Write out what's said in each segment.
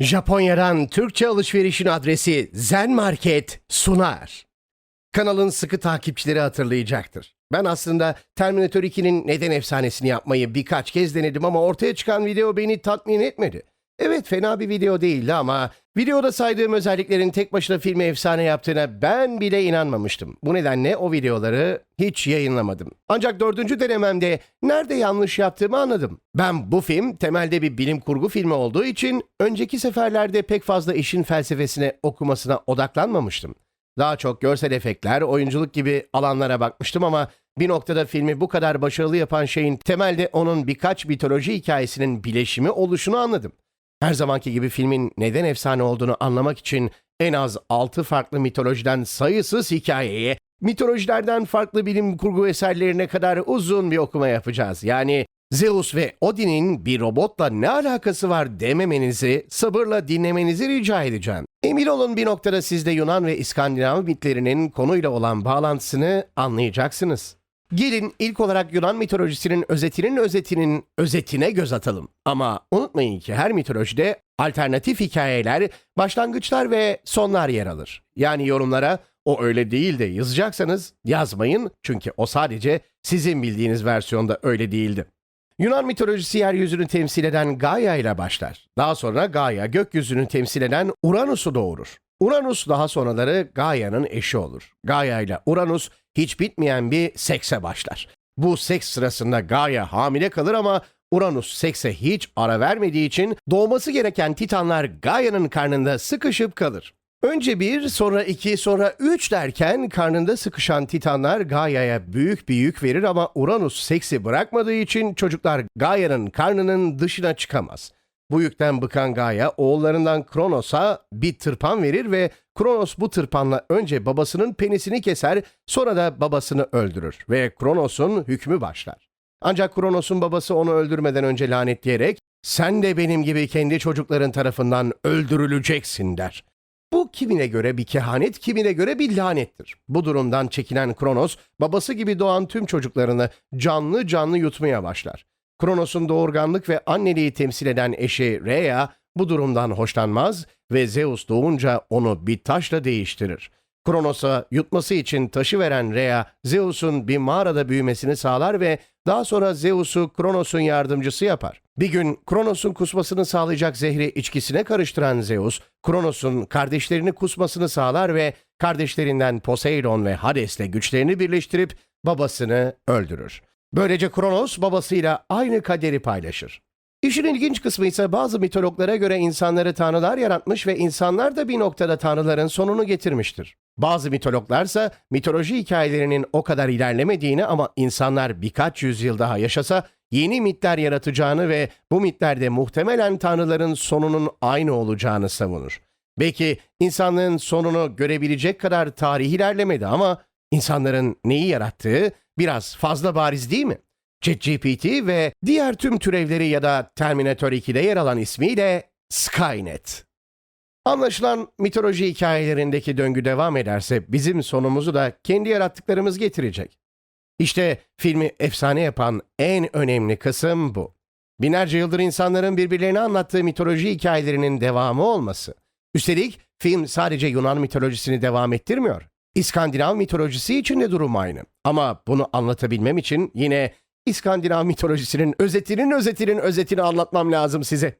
Japonya'dan Türkçe alışverişin adresi Zen Market sunar. Kanalın sıkı takipçileri hatırlayacaktır. Ben aslında Terminator 2'nin neden efsanesini yapmayı birkaç kez denedim ama ortaya çıkan video beni tatmin etmedi. Evet fena bir video değildi ama videoda saydığım özelliklerin tek başına filmi efsane yaptığına ben bile inanmamıştım. Bu nedenle o videoları hiç yayınlamadım. Ancak dördüncü denememde nerede yanlış yaptığımı anladım. Ben bu film temelde bir bilim kurgu filmi olduğu için önceki seferlerde pek fazla işin felsefesine okumasına odaklanmamıştım. Daha çok görsel efektler, oyunculuk gibi alanlara bakmıştım ama bir noktada filmi bu kadar başarılı yapan şeyin temelde onun birkaç mitoloji hikayesinin bileşimi oluşunu anladım. Her zamanki gibi filmin neden efsane olduğunu anlamak için en az 6 farklı mitolojiden sayısız hikayeye, mitolojilerden farklı bilim kurgu eserlerine kadar uzun bir okuma yapacağız. Yani Zeus ve Odin'in bir robotla ne alakası var dememenizi, sabırla dinlemenizi rica edeceğim. Emin olun bir noktada siz de Yunan ve İskandinav mitlerinin konuyla olan bağlantısını anlayacaksınız. Gelin ilk olarak Yunan mitolojisinin özetinin özetinin özetine göz atalım. Ama unutmayın ki her mitolojide alternatif hikayeler, başlangıçlar ve sonlar yer alır. Yani yorumlara o öyle değil de yazacaksanız yazmayın çünkü o sadece sizin bildiğiniz versiyonda öyle değildi. Yunan mitolojisi yeryüzünü temsil eden Gaia ile başlar. Daha sonra Gaia gökyüzünü temsil eden Uranus'u doğurur. Uranus daha sonraları Gaia'nın eşi olur. Gaia ile Uranus hiç bitmeyen bir sekse başlar. Bu seks sırasında Gaia hamile kalır ama Uranus sekse hiç ara vermediği için doğması gereken Titanlar Gaia'nın karnında sıkışıp kalır. Önce bir, sonra iki, sonra üç derken karnında sıkışan Titanlar Gaia'ya büyük bir yük verir ama Uranus seksi bırakmadığı için çocuklar Gaia'nın karnının dışına çıkamaz. Bu yükten bıkan Gaia oğullarından Kronos'a bir tırpan verir ve Kronos bu tırpanla önce babasının penisini keser sonra da babasını öldürür ve Kronos'un hükmü başlar. Ancak Kronos'un babası onu öldürmeden önce lanetleyerek sen de benim gibi kendi çocukların tarafından öldürüleceksin der. Bu kimine göre bir kehanet, kimine göre bir lanettir. Bu durumdan çekinen Kronos, babası gibi doğan tüm çocuklarını canlı canlı yutmaya başlar. Kronos'un doğurganlık ve anneliği temsil eden eşi Rhea bu durumdan hoşlanmaz ve Zeus doğunca onu bir taşla değiştirir. Kronos'a yutması için taşı veren Rhea, Zeus'un bir mağarada büyümesini sağlar ve daha sonra Zeus'u Kronos'un yardımcısı yapar. Bir gün Kronos'un kusmasını sağlayacak zehri içkisine karıştıran Zeus, Kronos'un kardeşlerini kusmasını sağlar ve kardeşlerinden Poseidon ve Hades'le güçlerini birleştirip babasını öldürür. Böylece Kronos babasıyla aynı kaderi paylaşır. İşin ilginç kısmı ise bazı mitologlara göre insanları tanrılar yaratmış ve insanlar da bir noktada tanrıların sonunu getirmiştir. Bazı mitologlarsa mitoloji hikayelerinin o kadar ilerlemediğini ama insanlar birkaç yüzyıl daha yaşasa yeni mitler yaratacağını ve bu mitlerde muhtemelen tanrıların sonunun aynı olacağını savunur. Belki insanlığın sonunu görebilecek kadar tarih ilerlemedi ama insanların neyi yarattığı biraz fazla bariz değil mi? ChatGPT ve diğer tüm türevleri ya da Terminator 2'de yer alan ismiyle Skynet. Anlaşılan mitoloji hikayelerindeki döngü devam ederse bizim sonumuzu da kendi yarattıklarımız getirecek. İşte filmi efsane yapan en önemli kısım bu. Binlerce yıldır insanların birbirlerine anlattığı mitoloji hikayelerinin devamı olması. Üstelik film sadece Yunan mitolojisini devam ettirmiyor. İskandinav mitolojisi için de durum aynı. Ama bunu anlatabilmem için yine İskandinav mitolojisinin özetinin özetinin özetini anlatmam lazım size.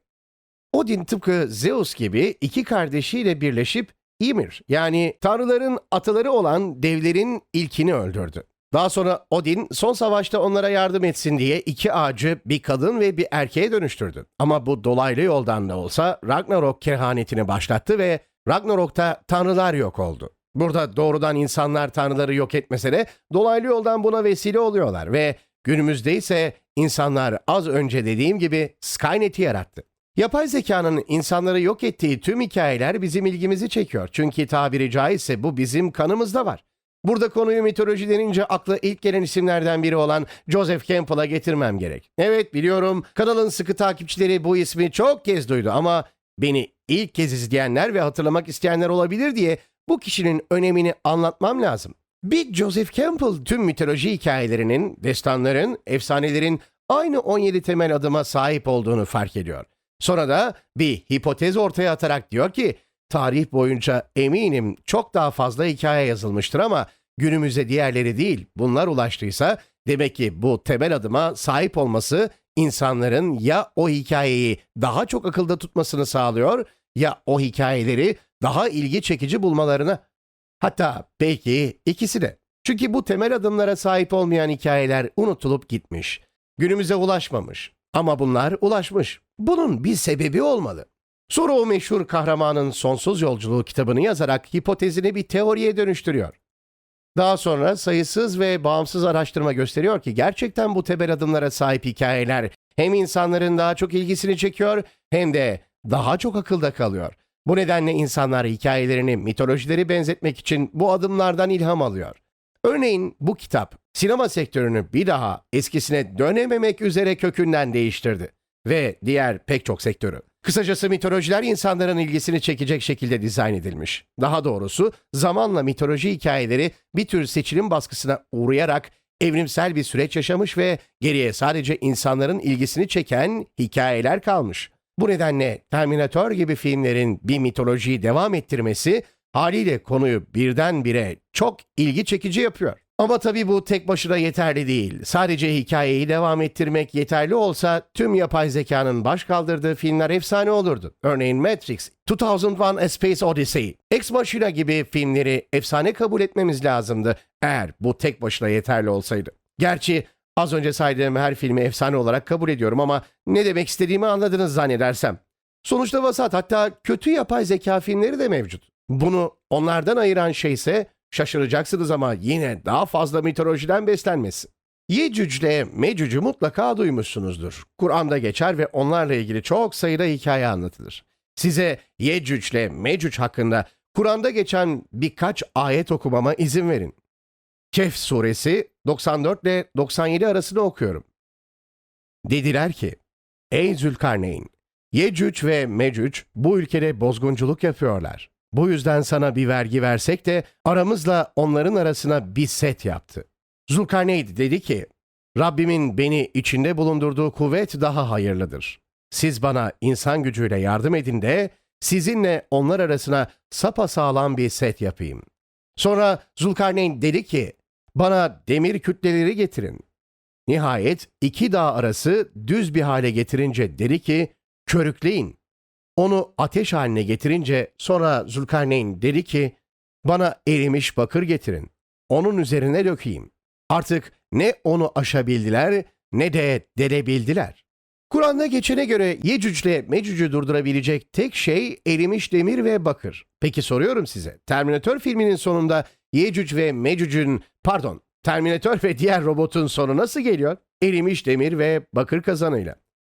Odin tıpkı Zeus gibi iki kardeşiyle birleşip Ymir yani tanrıların ataları olan devlerin ilkini öldürdü. Daha sonra Odin son savaşta onlara yardım etsin diye iki ağacı bir kadın ve bir erkeğe dönüştürdü. Ama bu dolaylı yoldan da olsa Ragnarok kehanetini başlattı ve Ragnarok'ta tanrılar yok oldu. Burada doğrudan insanlar tanrıları yok etmese de dolaylı yoldan buna vesile oluyorlar ve günümüzde ise insanlar az önce dediğim gibi Skynet'i yarattı. Yapay zekanın insanları yok ettiği tüm hikayeler bizim ilgimizi çekiyor. Çünkü tabiri caizse bu bizim kanımızda var. Burada konuyu mitoloji denince akla ilk gelen isimlerden biri olan Joseph Campbell'a getirmem gerek. Evet biliyorum kanalın sıkı takipçileri bu ismi çok kez duydu ama beni ilk kez izleyenler ve hatırlamak isteyenler olabilir diye bu kişinin önemini anlatmam lazım. Bir Joseph Campbell tüm mitoloji hikayelerinin, destanların, efsanelerin aynı 17 temel adıma sahip olduğunu fark ediyor. Sonra da bir hipotez ortaya atarak diyor ki tarih boyunca eminim çok daha fazla hikaye yazılmıştır ama günümüze diğerleri değil bunlar ulaştıysa demek ki bu temel adıma sahip olması insanların ya o hikayeyi daha çok akılda tutmasını sağlıyor ya o hikayeleri daha ilgi çekici bulmalarına hatta belki ikisi de. Çünkü bu temel adımlara sahip olmayan hikayeler unutulup gitmiş. Günümüze ulaşmamış. Ama bunlar ulaşmış. Bunun bir sebebi olmalı. Sonra o meşhur kahramanın Sonsuz Yolculuğu kitabını yazarak hipotezini bir teoriye dönüştürüyor. Daha sonra sayısız ve bağımsız araştırma gösteriyor ki gerçekten bu temel adımlara sahip hikayeler hem insanların daha çok ilgisini çekiyor hem de daha çok akılda kalıyor. Bu nedenle insanlar hikayelerini mitolojileri benzetmek için bu adımlardan ilham alıyor. Örneğin bu kitap sinema sektörünü bir daha eskisine dönememek üzere kökünden değiştirdi ve diğer pek çok sektörü. Kısacası mitolojiler insanların ilgisini çekecek şekilde dizayn edilmiş. Daha doğrusu zamanla mitoloji hikayeleri bir tür seçilim baskısına uğrayarak evrimsel bir süreç yaşamış ve geriye sadece insanların ilgisini çeken hikayeler kalmış. Bu nedenle Terminator gibi filmlerin bir mitolojiyi devam ettirmesi haliyle konuyu birdenbire çok ilgi çekici yapıyor. Ama tabii bu tek başına yeterli değil. Sadece hikayeyi devam ettirmek yeterli olsa tüm yapay zekanın baş kaldırdığı filmler efsane olurdu. Örneğin Matrix, 2001 A Space Odyssey, Ex Machina gibi filmleri efsane kabul etmemiz lazımdı eğer bu tek başına yeterli olsaydı. Gerçi az önce saydığım her filmi efsane olarak kabul ediyorum ama ne demek istediğimi anladınız zannedersem. Sonuçta vasat hatta kötü yapay zeka filmleri de mevcut. Bunu onlardan ayıran şey ise şaşıracaksınız ama yine daha fazla mitolojiden beslenmesi. Yecüc'le Mecüc'ü mutlaka duymuşsunuzdur. Kur'an'da geçer ve onlarla ilgili çok sayıda hikaye anlatılır. Size Yecüc'le Mecüc hakkında Kur'an'da geçen birkaç ayet okumama izin verin. Kehf suresi 94 ile 97 arasını okuyorum. Dediler ki, Ey Zülkarneyn, Yecüc ve Mecüc bu ülkede bozgunculuk yapıyorlar. Bu yüzden sana bir vergi versek de aramızla onların arasına bir set yaptı. Zulkarneyn dedi ki, Rabbimin beni içinde bulundurduğu kuvvet daha hayırlıdır. Siz bana insan gücüyle yardım edin de sizinle onlar arasına sapasağlam bir set yapayım. Sonra Zulkarneyn dedi ki, bana demir kütleleri getirin. Nihayet iki dağ arası düz bir hale getirince dedi ki, körükleyin. Onu ateş haline getirince sonra Zulkarneyn dedi ki, bana erimiş bakır getirin. Onun üzerine dökeyim. Artık ne onu aşabildiler ne de delebildiler. Kur'an'da geçene göre Yecüc'le Mecüc'ü durdurabilecek tek şey erimiş demir ve bakır. Peki soruyorum size. Terminator filminin sonunda Yecüc ve Mecüc'ün, pardon, Terminator ve diğer robotun sonu nasıl geliyor? Erimiş demir ve bakır kazanıyla.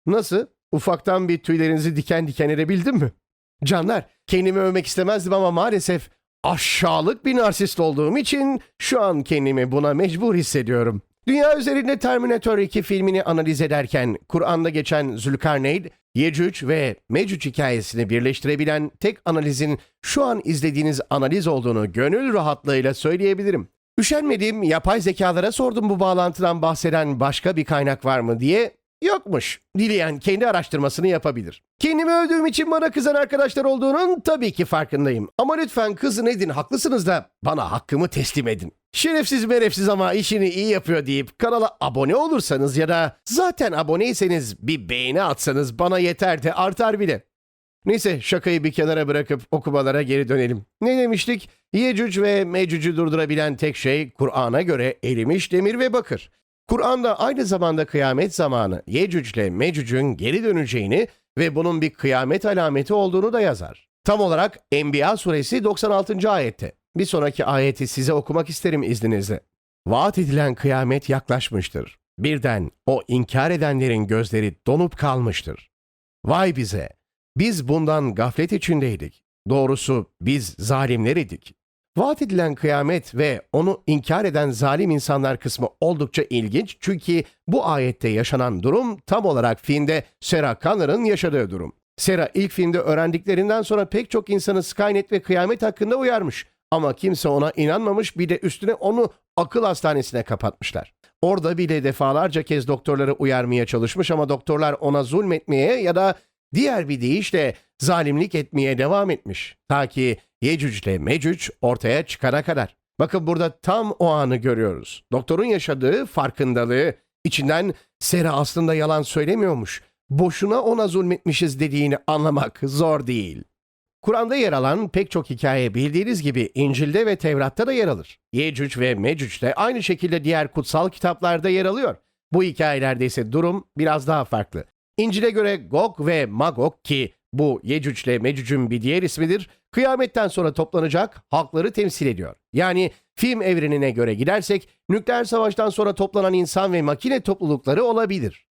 Nasıl? Ufaktan bir tüylerinizi diken diken edebildim mi? Canlar, kendimi övmek istemezdim ama maalesef aşağılık bir narsist olduğum için şu an kendimi buna mecbur hissediyorum. Dünya üzerinde Terminator 2 filmini analiz ederken Kur'an'da geçen Zülkarneyn, Yecüc ve Mecüc hikayesini birleştirebilen tek analizin şu an izlediğiniz analiz olduğunu gönül rahatlığıyla söyleyebilirim. Üşenmediğim yapay zekalara sordum bu bağlantıdan bahseden başka bir kaynak var mı diye. Yokmuş. Dileyen kendi araştırmasını yapabilir. Kendimi övdüğüm için bana kızan arkadaşlar olduğunun tabii ki farkındayım. Ama lütfen kızın edin haklısınız da bana hakkımı teslim edin. Şerefsiz merefsiz ama işini iyi yapıyor deyip kanala abone olursanız ya da zaten aboneyseniz bir beğeni atsanız bana yeter de artar bile. Neyse şakayı bir kenara bırakıp okumalara geri dönelim. Ne demiştik? Yecüc ve Mecüc'ü durdurabilen tek şey Kur'an'a göre erimiş demir ve bakır. Kur'an'da aynı zamanda kıyamet zamanı Yecüc ile Mecüc'ün geri döneceğini ve bunun bir kıyamet alameti olduğunu da yazar. Tam olarak Enbiya suresi 96. ayette. Bir sonraki ayeti size okumak isterim izninizle. Vaat edilen kıyamet yaklaşmıştır. Birden o inkar edenlerin gözleri donup kalmıştır. Vay bize! Biz bundan gaflet içindeydik. Doğrusu biz zalimler idik. Vaat edilen kıyamet ve onu inkar eden zalim insanlar kısmı oldukça ilginç çünkü bu ayette yaşanan durum tam olarak filmde Sarah Connor'ın yaşadığı durum. Sarah ilk filmde öğrendiklerinden sonra pek çok insanı Skynet ve kıyamet hakkında uyarmış. Ama kimse ona inanmamış bir de üstüne onu akıl hastanesine kapatmışlar. Orada bile defalarca kez doktorları uyarmaya çalışmış ama doktorlar ona zulmetmeye ya da Diğer bir deyişle zalimlik etmeye devam etmiş. Ta ki Yecüc ile Mecüc ortaya çıkana kadar. Bakın burada tam o anı görüyoruz. Doktorun yaşadığı farkındalığı, içinden Sera aslında yalan söylemiyormuş. Boşuna ona zulmetmişiz dediğini anlamak zor değil. Kur'an'da yer alan pek çok hikaye bildiğiniz gibi İncil'de ve Tevrat'ta da yer alır. Yecüc ve Mecüc de aynı şekilde diğer kutsal kitaplarda yer alıyor. Bu hikayelerde ise durum biraz daha farklı. İncil'e göre Gog ve Magog ki bu Yecüc ile Mecüc'ün bir diğer ismidir, kıyametten sonra toplanacak halkları temsil ediyor. Yani film evrenine göre gidersek nükleer savaştan sonra toplanan insan ve makine toplulukları olabilir.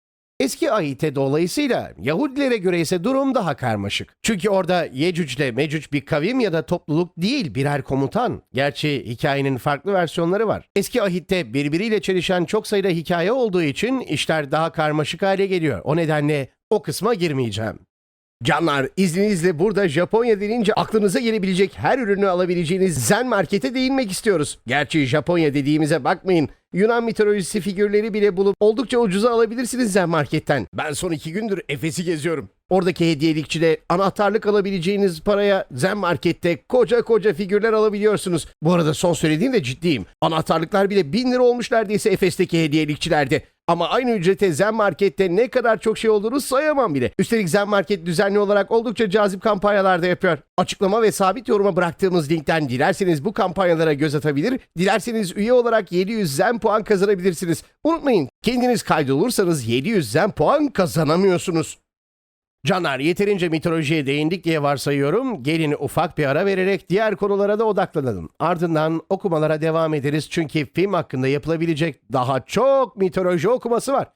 Eski ayete dolayısıyla Yahudilere göre ise durum daha karmaşık. Çünkü orada Yecüc ile Mecüc bir kavim ya da topluluk değil birer komutan. Gerçi hikayenin farklı versiyonları var. Eski ahitte birbiriyle çelişen çok sayıda hikaye olduğu için işler daha karmaşık hale geliyor. O nedenle o kısma girmeyeceğim. Canlar izninizle burada Japonya denince aklınıza gelebilecek her ürünü alabileceğiniz Zen Market'e değinmek istiyoruz. Gerçi Japonya dediğimize bakmayın. Yunan mitolojisi figürleri bile bulup oldukça ucuza alabilirsiniz Zen Market'ten. Ben son iki gündür Efes'i geziyorum. Oradaki hediyelikçide anahtarlık alabileceğiniz paraya Zen Market'te koca koca figürler alabiliyorsunuz. Bu arada son söylediğim de ciddiyim. Anahtarlıklar bile 1000 lira olmuş neredeyse Efes'teki hediyelikçilerde. Ama aynı ücrete Zen Market'te ne kadar çok şey olduğunu sayamam bile. Üstelik Zen Market düzenli olarak oldukça cazip kampanyalar da yapıyor. Açıklama ve sabit yoruma bıraktığımız linkten dilerseniz bu kampanyalara göz atabilir, dilerseniz üye olarak 700 Zen puan kazanabilirsiniz. Unutmayın kendiniz kaydolursanız 700 Zen puan kazanamıyorsunuz. Canlar yeterince mitolojiye değindik diye varsayıyorum. Gelin ufak bir ara vererek diğer konulara da odaklanalım. Ardından okumalara devam ederiz çünkü film hakkında yapılabilecek daha çok mitoloji okuması var.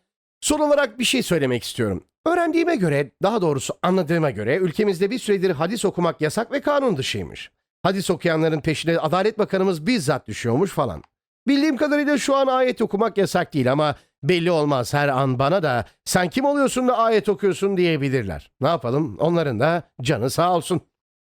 Son olarak bir şey söylemek istiyorum. Öğrendiğime göre, daha doğrusu anladığıma göre ülkemizde bir süredir hadis okumak yasak ve kanun dışıymış. Hadis okuyanların peşine Adalet Bakanımız bizzat düşüyormuş falan. Bildiğim kadarıyla şu an ayet okumak yasak değil ama belli olmaz her an bana da sen kim oluyorsun da ayet okuyorsun diyebilirler. Ne yapalım onların da canı sağ olsun.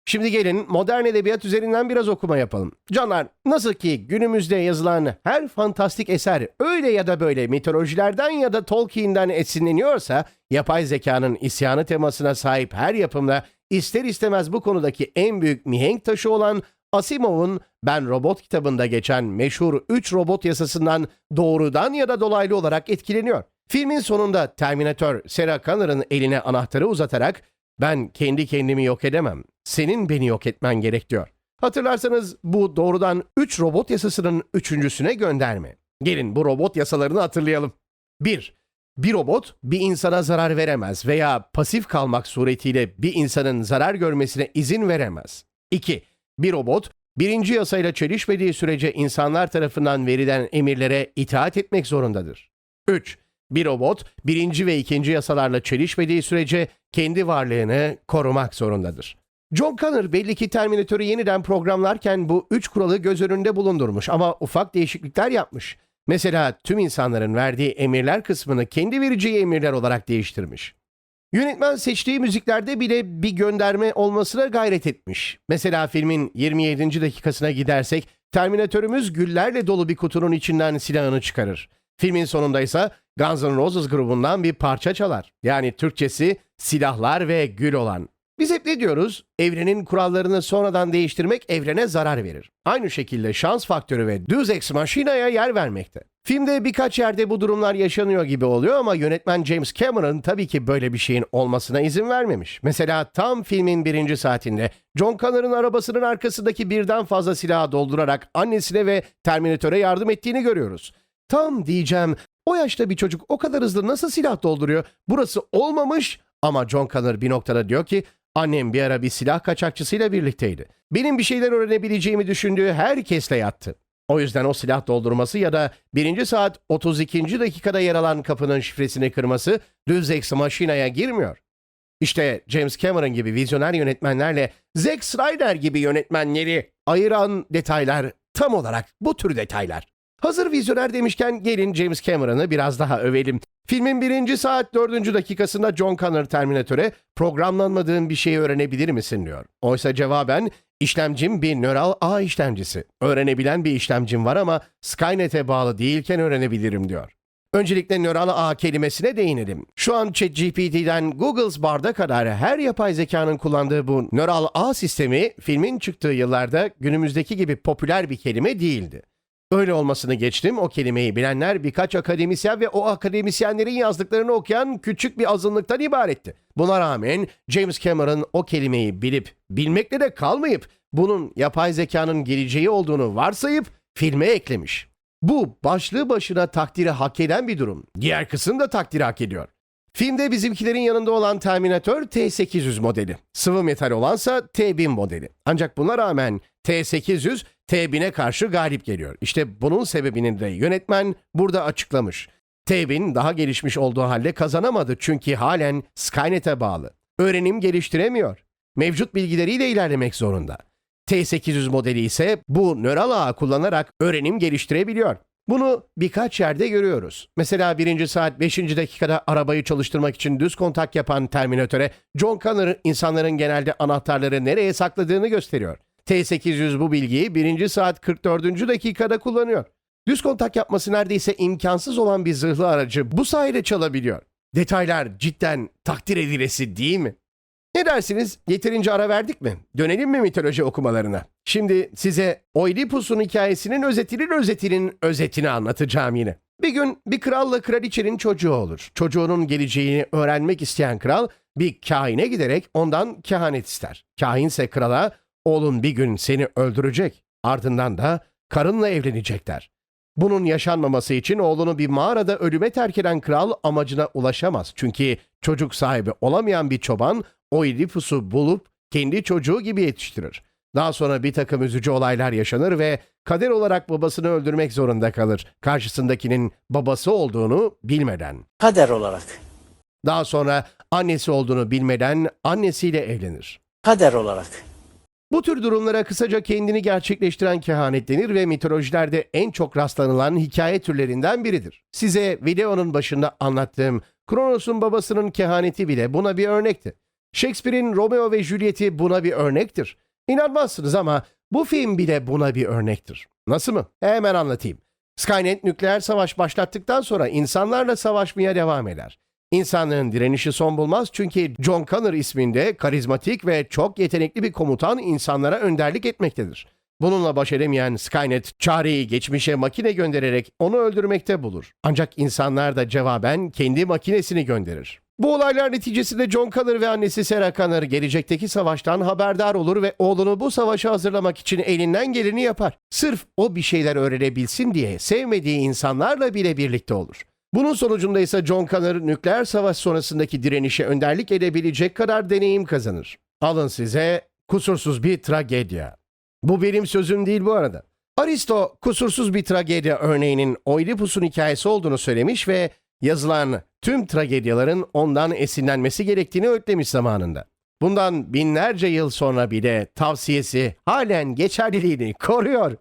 Şimdi gelin modern edebiyat üzerinden biraz okuma yapalım. Canlar nasıl ki günümüzde yazılan her fantastik eser öyle ya da böyle mitolojilerden ya da Tolkien'den esinleniyorsa yapay zekanın isyanı temasına sahip her yapımda ister istemez bu konudaki en büyük mihenk taşı olan Asimov'un Ben Robot kitabında geçen meşhur 3 robot yasasından doğrudan ya da dolaylı olarak etkileniyor. Filmin sonunda Terminator Sarah Connor'ın eline anahtarı uzatarak ben kendi kendimi yok edemem. Senin beni yok etmen gerek diyor. Hatırlarsanız bu doğrudan 3 robot yasasının üçüncüsüne gönderme. Gelin bu robot yasalarını hatırlayalım. 1. Bir robot bir insana zarar veremez veya pasif kalmak suretiyle bir insanın zarar görmesine izin veremez. 2. Bir robot birinci yasayla çelişmediği sürece insanlar tarafından verilen emirlere itaat etmek zorundadır. 3. Bir robot birinci ve ikinci yasalarla çelişmediği sürece kendi varlığını korumak zorundadır. John Connor belli ki Terminator'ı yeniden programlarken bu üç kuralı göz önünde bulundurmuş ama ufak değişiklikler yapmış. Mesela tüm insanların verdiği emirler kısmını kendi vereceği emirler olarak değiştirmiş. Yönetmen seçtiği müziklerde bile bir gönderme olmasına gayret etmiş. Mesela filmin 27. dakikasına gidersek Terminatörümüz güllerle dolu bir kutunun içinden silahını çıkarır. Filmin sonunda ise Guns N' Roses grubundan bir parça çalar. Yani Türkçesi silahlar ve gül olan. Biz hep ne diyoruz? Evrenin kurallarını sonradan değiştirmek evrene zarar verir. Aynı şekilde şans faktörü ve Deus Ex Machina'ya yer vermekte. Filmde birkaç yerde bu durumlar yaşanıyor gibi oluyor ama yönetmen James Cameron tabii ki böyle bir şeyin olmasına izin vermemiş. Mesela tam filmin birinci saatinde John Connor'ın arabasının arkasındaki birden fazla silahı doldurarak annesine ve Terminatöre yardım ettiğini görüyoruz. Tam diyeceğim o yaşta bir çocuk o kadar hızlı nasıl silah dolduruyor? Burası olmamış ama John Connor bir noktada diyor ki annem bir ara bir silah kaçakçısıyla birlikteydi. Benim bir şeyler öğrenebileceğimi düşündüğü herkesle yattı. O yüzden o silah doldurması ya da 1. saat 32. dakikada yer alan kapının şifresini kırması düz Ex Machina'ya girmiyor. İşte James Cameron gibi vizyoner yönetmenlerle Zack Snyder gibi yönetmenleri ayıran detaylar tam olarak bu tür detaylar. Hazır vizyoner demişken gelin James Cameron'ı biraz daha övelim. Filmin birinci saat dördüncü dakikasında John Connor Terminatöre programlanmadığın bir şeyi öğrenebilir misin diyor. Oysa cevaben işlemcim bir nöral ağ işlemcisi. Öğrenebilen bir işlemcim var ama Skynet'e bağlı değilken öğrenebilirim diyor. Öncelikle nöral ağ kelimesine değinelim. Şu an ChatGPT'den Google's Bard'a kadar her yapay zekanın kullandığı bu nöral ağ sistemi filmin çıktığı yıllarda günümüzdeki gibi popüler bir kelime değildi. Öyle olmasını geçtim o kelimeyi bilenler birkaç akademisyen ve o akademisyenlerin yazdıklarını okuyan küçük bir azınlıktan ibaretti. Buna rağmen James Cameron o kelimeyi bilip bilmekle de kalmayıp bunun yapay zekanın geleceği olduğunu varsayıp filme eklemiş. Bu başlığı başına takdiri hak eden bir durum. Diğer kısım da takdiri hak ediyor. Filmde bizimkilerin yanında olan Terminator T-800 modeli. Sıvı metal olansa T-1000 modeli. Ancak buna rağmen T-800 T-1000'e karşı galip geliyor. İşte bunun sebebini de yönetmen burada açıklamış. T-1000 daha gelişmiş olduğu halde kazanamadı çünkü halen Skynet'e bağlı. Öğrenim geliştiremiyor. Mevcut bilgileriyle ilerlemek zorunda. T800 modeli ise bu nöral ağı kullanarak öğrenim geliştirebiliyor. Bunu birkaç yerde görüyoruz. Mesela birinci saat 5. dakikada arabayı çalıştırmak için düz kontak yapan Terminatöre John Connor insanların genelde anahtarları nereye sakladığını gösteriyor. T800 bu bilgiyi birinci saat 44. dakikada kullanıyor. Düz kontak yapması neredeyse imkansız olan bir zırhlı aracı bu sayede çalabiliyor. Detaylar cidden takdir edilesi değil mi? Ne dersiniz? Yeterince ara verdik mi? Dönelim mi mitoloji okumalarına? Şimdi size Oidipus'un hikayesinin özetinin özetinin özetini anlatacağım yine. Bir gün bir kralla kraliçenin çocuğu olur. Çocuğunun geleceğini öğrenmek isteyen kral bir kahine giderek ondan kehanet ister. Kahinse krala oğlun bir gün seni öldürecek. Ardından da karınla evlenecek der. Bunun yaşanmaması için oğlunu bir mağarada ölüme terk eden kral amacına ulaşamaz. Çünkü çocuk sahibi olamayan bir çoban Oidipus'u bulup kendi çocuğu gibi yetiştirir. Daha sonra bir takım üzücü olaylar yaşanır ve kader olarak babasını öldürmek zorunda kalır. Karşısındakinin babası olduğunu bilmeden. Kader olarak. Daha sonra annesi olduğunu bilmeden annesiyle evlenir. Kader olarak. Bu tür durumlara kısaca kendini gerçekleştiren kehanet denir ve mitolojilerde en çok rastlanılan hikaye türlerinden biridir. Size videonun başında anlattığım Kronos'un babasının kehaneti bile buna bir örnekti. Shakespeare'in Romeo ve Juliet'i buna bir örnektir. İnanmazsınız ama bu film bile buna bir örnektir. Nasıl mı? Hemen anlatayım. Skynet nükleer savaş başlattıktan sonra insanlarla savaşmaya devam eder. İnsanlığın direnişi son bulmaz çünkü John Connor isminde karizmatik ve çok yetenekli bir komutan insanlara önderlik etmektedir. Bununla baş edemeyen Skynet, çareyi geçmişe makine göndererek onu öldürmekte bulur. Ancak insanlar da cevaben kendi makinesini gönderir. Bu olaylar neticesinde John Connor ve annesi Sarah Connor gelecekteki savaştan haberdar olur ve oğlunu bu savaşa hazırlamak için elinden geleni yapar. Sırf o bir şeyler öğrenebilsin diye sevmediği insanlarla bile birlikte olur. Bunun sonucunda ise John Connor nükleer savaş sonrasındaki direnişe önderlik edebilecek kadar deneyim kazanır. Alın size kusursuz bir tragedya. Bu benim sözüm değil bu arada. Aristo kusursuz bir tragedya örneğinin Oidipus'un hikayesi olduğunu söylemiş ve yazılan tüm tragedyaların ondan esinlenmesi gerektiğini öğütlemiş zamanında. Bundan binlerce yıl sonra bile tavsiyesi halen geçerliliğini koruyor.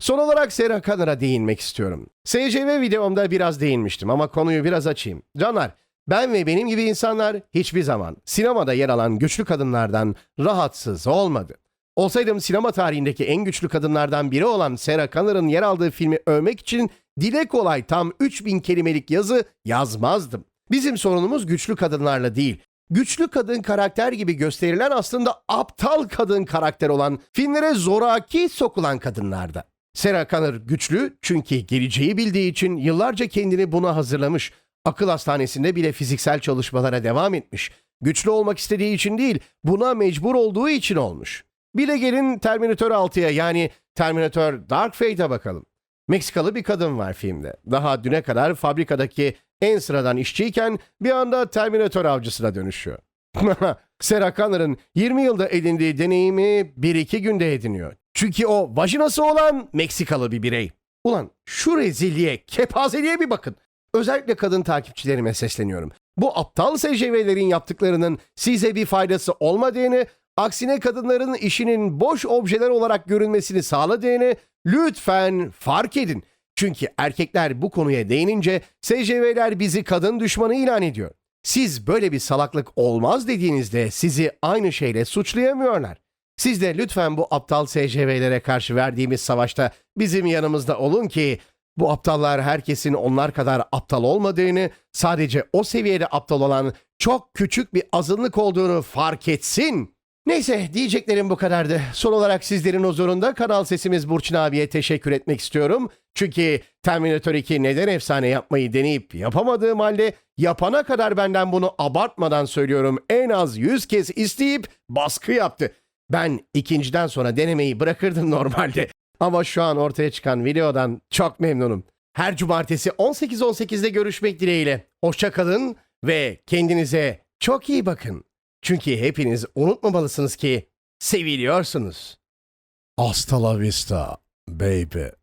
Son olarak Sarah Connor'a değinmek istiyorum. SCV videomda biraz değinmiştim ama konuyu biraz açayım. Canlar, ben ve benim gibi insanlar hiçbir zaman sinemada yer alan güçlü kadınlardan rahatsız olmadı. Olsaydım sinema tarihindeki en güçlü kadınlardan biri olan Sarah Connor'ın yer aldığı filmi övmek için dile kolay tam 3000 kelimelik yazı yazmazdım. Bizim sorunumuz güçlü kadınlarla değil. Güçlü kadın karakter gibi gösterilen aslında aptal kadın karakter olan filmlere zoraki sokulan kadınlarda. Sarah Connor güçlü çünkü geleceği bildiği için yıllarca kendini buna hazırlamış. Akıl hastanesinde bile fiziksel çalışmalara devam etmiş. Güçlü olmak istediği için değil, buna mecbur olduğu için olmuş. Bir de gelin Terminator 6'ya yani Terminator Dark Fate'e bakalım. Meksikalı bir kadın var filmde. Daha düne kadar fabrikadaki en sıradan işçiyken bir anda Terminator avcısına dönüşüyor. Sarah Connor'ın 20 yılda edindiği deneyimi 1-2 günde ediniyor. Çünkü o vajinası olan Meksikalı bir birey. Ulan şu rezilliğe, kepazeliğe bir bakın. Özellikle kadın takipçilerime sesleniyorum. Bu aptal SCV'lerin yaptıklarının size bir faydası olmadığını, aksine kadınların işinin boş objeler olarak görünmesini sağladığını lütfen fark edin. Çünkü erkekler bu konuya değinince SCV'ler bizi kadın düşmanı ilan ediyor. Siz böyle bir salaklık olmaz dediğinizde sizi aynı şeyle suçlayamıyorlar. Siz de lütfen bu aptal SCV'lere karşı verdiğimiz savaşta bizim yanımızda olun ki Bu aptallar herkesin onlar kadar aptal olmadığını, sadece o seviyede aptal olan çok küçük bir azınlık olduğunu fark etsin. Neyse diyeceklerim bu kadardı. Son olarak sizlerin huzurunda kanal sesimiz Burçin abiye teşekkür etmek istiyorum. Çünkü Terminator 2 neden efsane yapmayı deneyip yapamadığım halde yapana kadar benden bunu abartmadan söylüyorum en az 100 kez isteyip baskı yaptı. Ben ikinciden sonra denemeyi bırakırdım normalde. Ama şu an ortaya çıkan videodan çok memnunum. Her cumartesi 18.18'de görüşmek dileğiyle. Hoşça kalın ve kendinize çok iyi bakın. Çünkü hepiniz unutmamalısınız ki seviliyorsunuz. Hasta la vista, baby.